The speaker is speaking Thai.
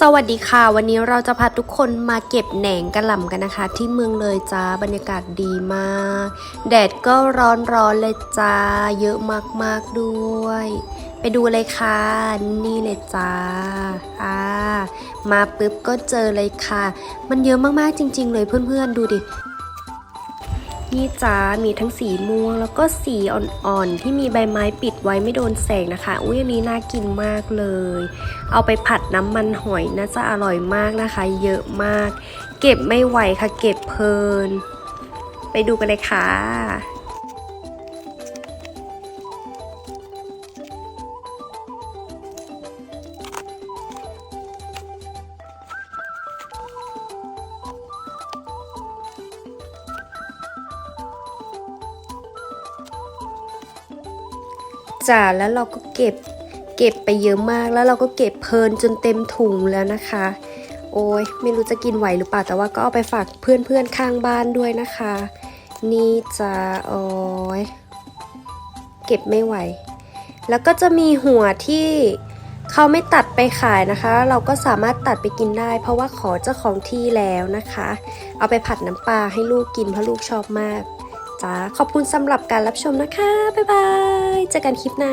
สวัสดีค่ะ วันนี้เราจะพาทุกคนมาเก็บแหนงกระหล่ำกันนะคะ ที่เมืองเลยจ้าบรรยากาศดีมาก แดดก็ร้อนร้อนๆเลยจ้า เยอะมากๆด้วย ไปดูเลยค่ะ นี่เลยจ้าอ่ามาปุ๊บก็เจอเลยค่ะ มันเยอะมากๆจริง ๆ เลยเพื่อนๆดูดิ นี่จ้ามีทั้งสีม่วง แล้วก็สีอ่อนๆ ที่มีใบไม้ปิดไว้ไม่โดนแสงนะคะ อุ้ยอันนี้น่ากินมากเลย เอาไปผัดน้ำมันหอยน่าจะอร่อยมากนะคะ เยอะมาก เก็บไม่ไหวค่ะ เก็บเพลิน ไปดูกันเลยค่ะ จ้าแล้วเราก็เก็บเก็บไปเยอะมากแล้วเราก็เก็บเพลินจนเต็มถุงแล้วนะคะ โอ้ยไม่รู้จะกินไหวหรือเปล่าแต่ว่าก็เอาไปฝากเพื่อนๆข้างบ้านด้วยนะคะ นี่จ้าโอ้ยเก็บไม่ไหว แล้วก็จะมีหัวที่เขาไม่ตัดไปขายนะคะ เราก็สามารถตัดไปกินได้ เพราะว่าขอเจ้าของที่แล้วนะคะ เอาไปผัดน้ำปลาให้ลูกกินเพราะลูกชอบมาก จ้าขอบคุณสำหรับการรับชมนะคะ บ๊ายบาย เจอกันคลิปหน้า